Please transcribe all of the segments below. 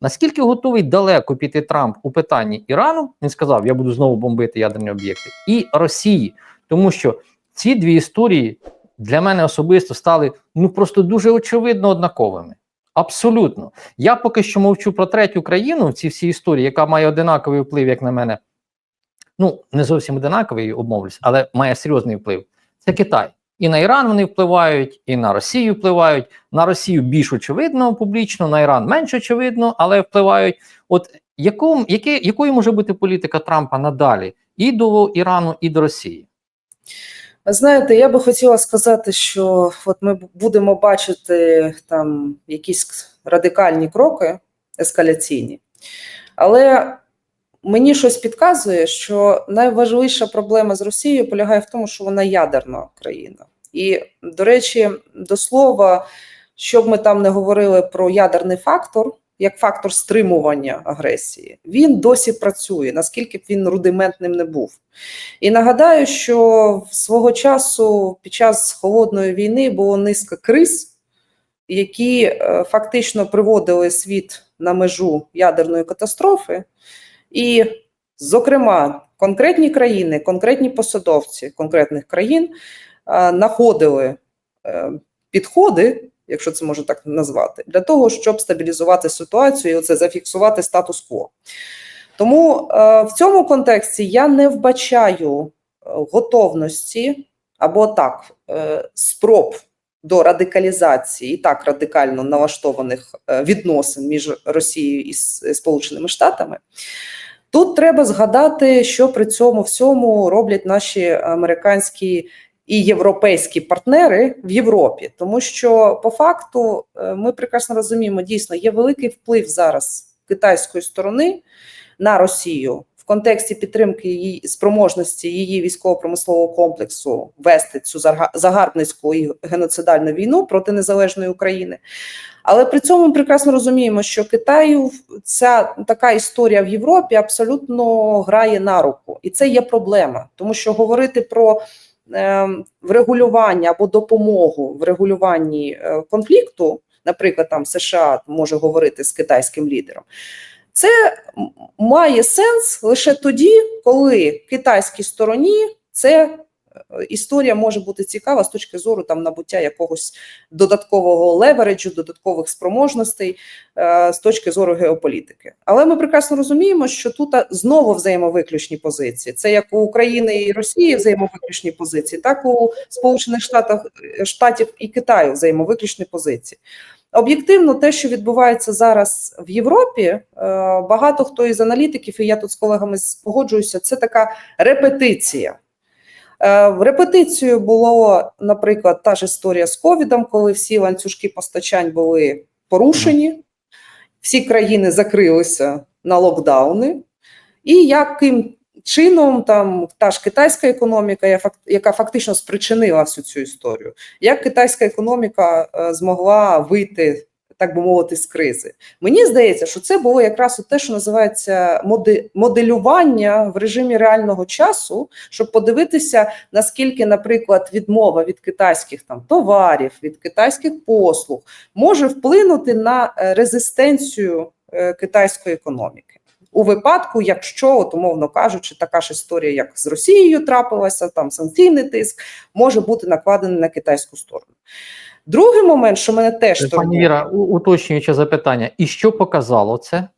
Наскільки готовий далеко піти Трамп у питанні Ірану? Він сказав: Я буду знову бомбити ядерні об'єкти, і Росії, тому що ці дві історії для мене особисто стали ну просто дуже очевидно однаковими. Абсолютно, я поки що мовчу про третю країну в цій всій історії, яка має одинаковий вплив, як на мене. Ну не зовсім одинаковий, обмовлюсь, але має серйозний вплив. Це Китай. І на Іран вони впливають, і на Росію впливають. На Росію більш очевидно публічно, на Іран менш очевидно, але впливають. От якому, яке, якою може бути політика Трампа надалі і до Ірану, і до Росії? Знаєте, я би хотіла сказати, що от ми будемо бачити там якісь радикальні кроки ескаляційні, але мені щось підказує, що найважливіша проблема з Росією полягає в тому, що вона ядерна країна. І, до речі, до слова, щоб ми там не говорили про ядерний фактор, як фактор стримування агресії, він досі працює, наскільки б він рудиментним не був. І нагадаю, що свого часу під час холодної війни було низка криз, які е, фактично приводили світ на межу ядерної катастрофи. І, зокрема, конкретні країни, конкретні посадовці конкретних країн знаходили е, підходи, якщо це можна так назвати, для того, щоб стабілізувати ситуацію і оце зафіксувати статус-кво. Тому е, в цьому контексті я не вбачаю е, готовності або так спроб до радикалізації і так радикально налаштованих е, відносин між Росією і Сполученими Штатами. Тут треба згадати, що при цьому всьому роблять наші американські і європейські партнери в Європі, тому що по факту е, ми прекрасно розуміємо, дійсно є великий вплив зараз китайської сторони на Росію контексті підтримки її спроможності її військово-промислового комплексу вести цю загарбницьку і геноцидальну війну проти незалежної України. Але при цьому ми прекрасно розуміємо, що Китаю ця така історія в Європі абсолютно грає на руку, і це є проблема, тому що говорити про ем, врегулювання або допомогу в регулюванні е, конфлікту, наприклад, там США може говорити з китайським лідером. Це має сенс лише тоді, коли китайській стороні це е, історія може бути цікава з точки зору там набуття якогось додаткового левереджу, додаткових спроможностей е, з точки зору геополітики. Але ми прекрасно розуміємо, що тут знову взаємовиключні позиції. Це як у України і Росії взаємовиключні позиції, так у Сполучених Штатах е, Штатів і Китаю взаємовиключні позиції. Об'єктивно, те, що відбувається зараз в Європі, е, багато хто із аналітиків, і я тут з колегами погоджуюся, це така репетиція. Е, В було, наприклад, та ж історія з ковідом, коли всі ланцюжки постачань були порушені, всі країни закрилися на локдауни, і яким чином там та ж китайська економіка, яка фактично спричинила всю цю історію, як китайська економіка е, змогла вийти, так би мовити, з кризи. Мені здається, що це було якраз те, що називається моде- моделювання в режимі реального часу, щоб подивитися, наскільки, наприклад, відмова від китайських там товарів, від китайських послуг може вплинути на е, резистенцію е, китайської економіки. У випадку, якщо, от, умовно кажучи, така ж історія, як з Росією трапилася, там санкційний тиск може бути накладений на китайську сторону. Другий момент, що мене теж Пані Віра, уточнююче запитання: і що показало це?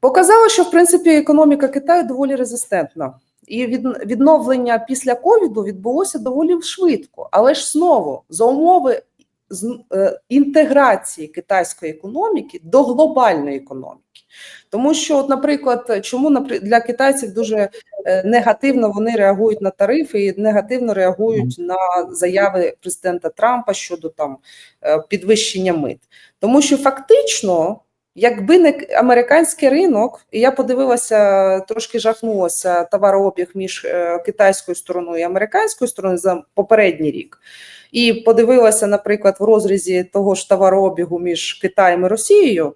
Показало, що в принципі економіка Китаю доволі резистентна, і від, відновлення після ковіду відбулося доволі швидко. Але ж знову за умови інтеграції китайської економіки до глобальної економіки. Тому що, от, наприклад, чому для китайців дуже е, негативно вони реагують на тарифи і негативно реагують на заяви президента Трампа щодо там е, підвищення мит, тому що фактично Якби не американський ринок, і я подивилася, трошки жахнулася товарообіг між е, китайською стороною і американською стороною за попередній рік, і подивилася, наприклад, в розрізі того ж товарообігу між Китаєм і Росією.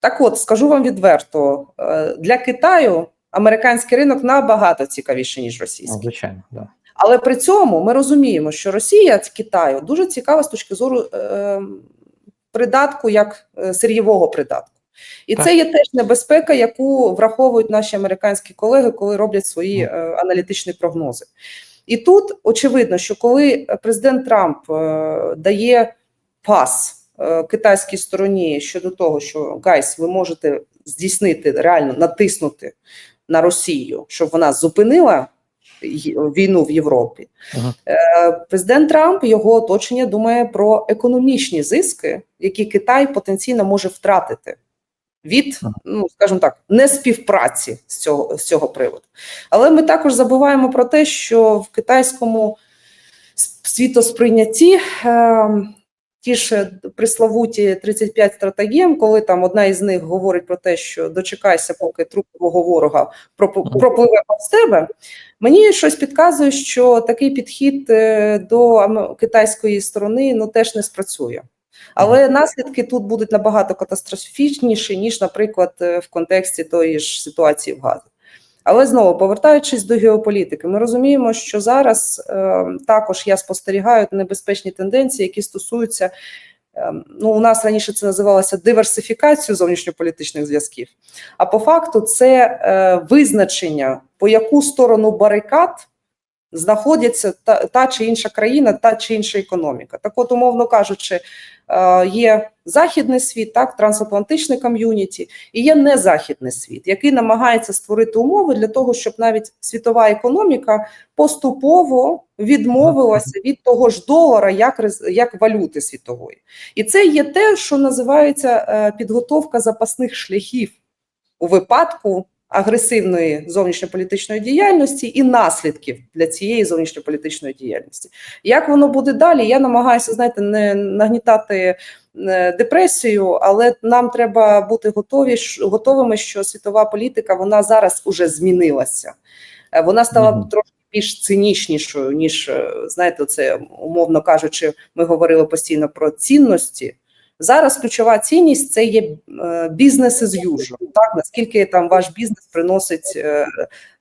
Так от, скажу вам відверто, е, для Китаю американський ринок набагато цікавіший, ніж Ну, російський. звичайно, да. Але при цьому ми розуміємо, що Росія з Китаю дуже цікава з точки зору е, придатку як е, сир'євого придатку. І Так. це є теж небезпека, яку враховують наші американські колеги, коли роблять свої е, аналітичні прогнози. І тут очевидно, що коли президент Трамп е, дає пас е, китайській стороні щодо того, що гайс, ви можете здійснити реально натиснути на Росію, щоб вона зупинила війну в Європі. Ага. Е, Президент Трамп його оточення думає про економічні зиски, які Китай потенційно може втратити від, ну скажімо так, неспівпраці з цього з цього приводу. Але ми також забуваємо про те, що в китайському світосприйнятті е, ті ж приславуті 35 стратегіям, коли там одна із них говорить про те, що дочекайся, поки труп твого ворога пропливе повз тебе. Мені щось підказує, що такий підхід е, до китайської сторони ну теж не спрацює. Але наслідки тут будуть набагато катастрофічніші, ніж, наприклад, е, в контексті тої ж ситуації в Газі. Але знову повертаючись до геополітики, ми розуміємо, що зараз е, також я спостерігаю небезпечні тенденції, які стосуються. е, Ну, у нас раніше це називалося диверсифікацією зовнішньополітичних зв'язків. А по факту, це е, визначення, по яку сторону барикад знаходиться та, та чи інша країна, та чи інша економіка. Так, от, умовно кажучи, е, є західний світ, так, трансатлантичний ком'юніті, і є незахідний світ, який намагається створити умови для того, щоб навіть світова економіка поступово відмовилася від того ж долара як, як валюти світової. І це є те, що називається е, підготовка запасних шляхів у випадку агресивної зовнішньополітичної діяльності і наслідків для цієї зовнішньополітичної діяльності. Як воно буде далі? Я намагаюся знаєте, не нагнітати е, депресію, але нам треба бути готові готовими, що світова політика вона зараз уже змінилася. Е, Вона стала Мгм. трошки більш цинічнішою, ніж е, знаєте, це умовно кажучи, ми говорили постійно про цінності. Зараз ключова цінність це є бізнес as usual, так наскільки там ваш бізнес приносить е,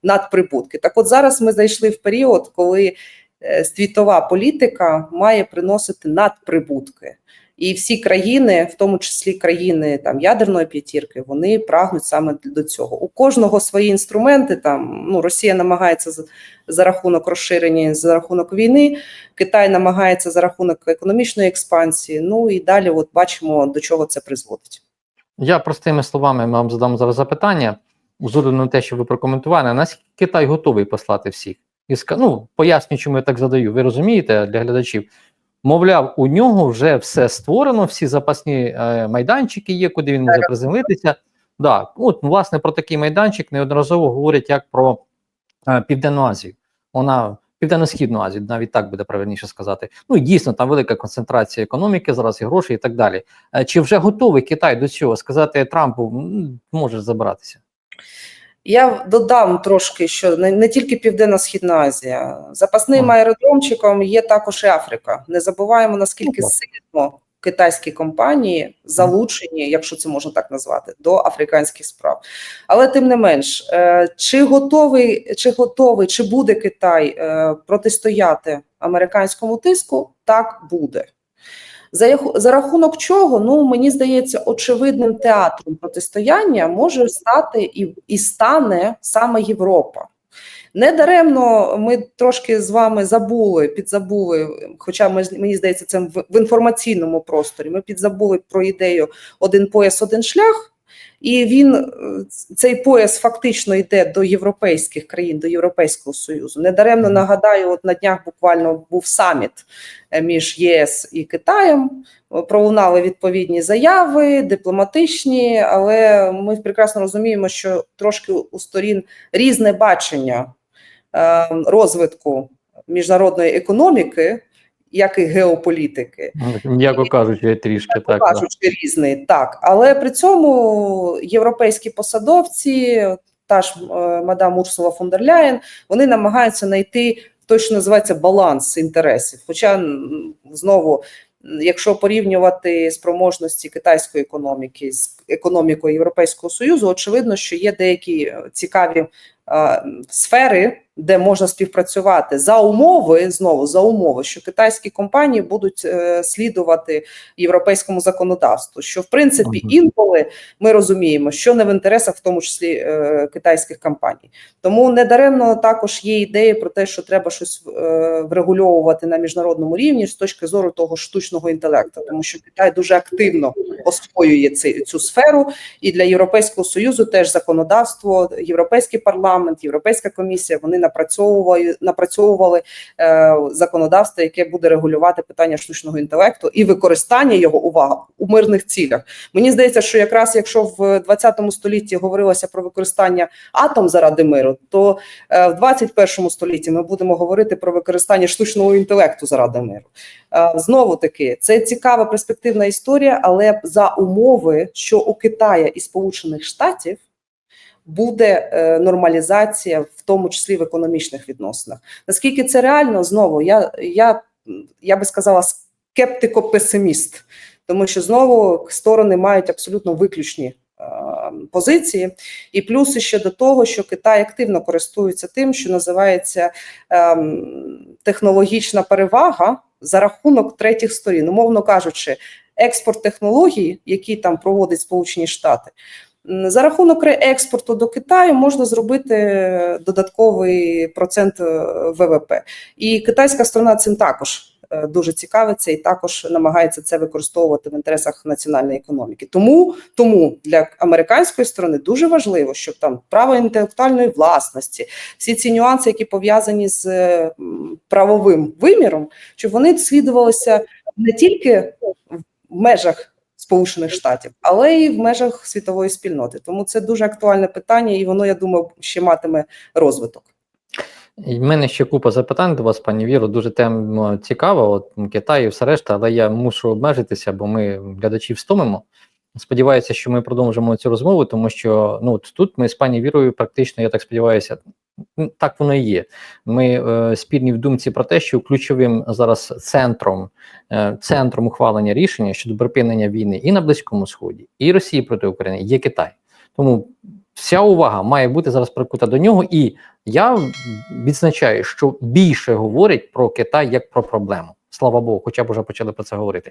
надприбутки. Так, от зараз ми зайшли в період, коли е, світова політика має приносити надприбутки. І всі країни, в тому числі країни там ядерної п'ятірки, вони прагнуть саме до цього. У кожного свої інструменти. Там ну Росія намагається за, за рахунок розширення, за рахунок війни. Китай намагається за рахунок економічної експансії. Ну і далі, от бачимо, до чого це призводить. Я простими словами вам задам зараз запитання, з огляду на те, що ви прокоментували, наскільки Китай готовий послати всіх? І ну, поясню, чому я так задаю. Ви розумієте для глядачів? Мовляв, у нього вже все створено, всі запасні е, майданчики є, куди він може приземлитися. Да, от, власне, про такий майданчик неодноразово говорять як про е, Південну Азію. Вона Південно-Східну Азію, навіть так буде правильніше сказати. Ну і дійсно там велика концентрація економіки, зараз і грошей, і так далі. Е, Чи вже готовий Китай до цього сказати Трампу, можеш забиратися? Я додам трошки, що не, не тільки Південно-Східна Азія, запасним аеродромчиком є також і Африка. Не забуваємо наскільки Ну, сильно китайські компанії залучені, якщо це можна так назвати, до африканських справ. Але тим не менш, е, чи готовий, чи готовий, чи буде Китай е, протистояти американському тиску? Так буде. За, за рахунок чого, ну мені здається, очевидним театром протистояння може стати і, і стане саме Європа. Недаремно ми трошки з вами забули, підзабули, хоча ми, мені здається, це в, інформаційному просторі. Ми підзабули про ідею один пояс, один шлях. І він е, цей пояс фактично йде до європейських країн, до Європейського Союзу. Недаремно нагадаю, от на днях буквально був саміт е, між ЄС і Китаєм. Е, Пролунали відповідні заяви, дипломатичні, але ми прекрасно розуміємо, що трошки у сторін різне бачення е, розвитку міжнародної економіки, як і геополітики. М'яко кажучи, трішки так. да. Кажучи, різний, так. Але при цьому європейські посадовці, та ж е, мадам Урсула фон дер Ляєн, вони намагаються знайти той, що називається баланс інтересів. Хоча знову, якщо порівнювати спроможності китайської економіки з економікою Європейського Союзу, очевидно, що є деякі е, цікаві сфери, де можна співпрацювати за умови знову за умови, що китайські компанії будуть е, слідувати європейському законодавству. Що в принципі інколи ми розуміємо, що не в інтересах, в тому числі е, китайських компаній. Тому недаремно також є ідеї про те, що треба щось е, врегульовувати на міжнародному рівні з точки зору того штучного інтелекту, тому що Китай дуже активно освоює цю сферу, і для Європейського союзу теж законодавство, Європейський парламент, Європейська комісія вони напрацьовували напрацьовували е, законодавство, яке буде регулювати питання штучного інтелекту і використання його увага у мирних цілях. Мені здається, що якраз якщо в 20 столітті говорилося про використання атом заради миру, то е, в 21 столітті ми будемо говорити про використання штучного інтелекту заради миру. Е, Знову таки, це цікава перспективна історія, але за умови, що у Китая і Сполучених Штатів буде е, нормалізація, в тому числі в економічних відносинах. Наскільки це реально, знову я, я, я би сказала, скептико-песиміст, тому що знову сторони мають абсолютно виключні е, позиції, і плюси ще до того, що Китай активно користується тим, що називається ем, технологічна перевага за рахунок третіх сторін, умовно кажучи, експорт технологій, які там проводить Сполучені Штати. За рахунок реекспорту до Китаю можна зробити додатковий процент е, ВВП, і китайська сторона цим також е, дуже цікавиться і також намагається це використовувати в інтересах національної економіки. Тому тому для американської сторони дуже важливо, щоб там право інтелектуальної власності, всі ці нюанси, які пов'язані з е, правовим виміром, щоб вони слідувалися не тільки в межах. Сполучених Штатів, але й в межах світової спільноти. Тому це дуже актуальне питання, і воно, я думаю, ще матиме розвиток. І в мене ще купа запитань до вас, пані Віро. Дуже тема цікава. От Китай і все решта, але я мушу обмежитися, бо ми глядачів стомимо. Сподіваюся, що ми продовжимо цю розмову, тому що ну тут ми з пані Вірою, практично, я так сподіваюся, так воно і є. Ми е, спільні в думці про те, що ключовим зараз центром, е, центром ухвалення рішення щодо припинення війни і на Близькому Сході, і Росії проти України є Китай. Тому вся увага має бути зараз прикута до нього, і я відзначаю, що більше говорять про Китай як про проблему. Слава Богу, хоча б вже почали про це говорити.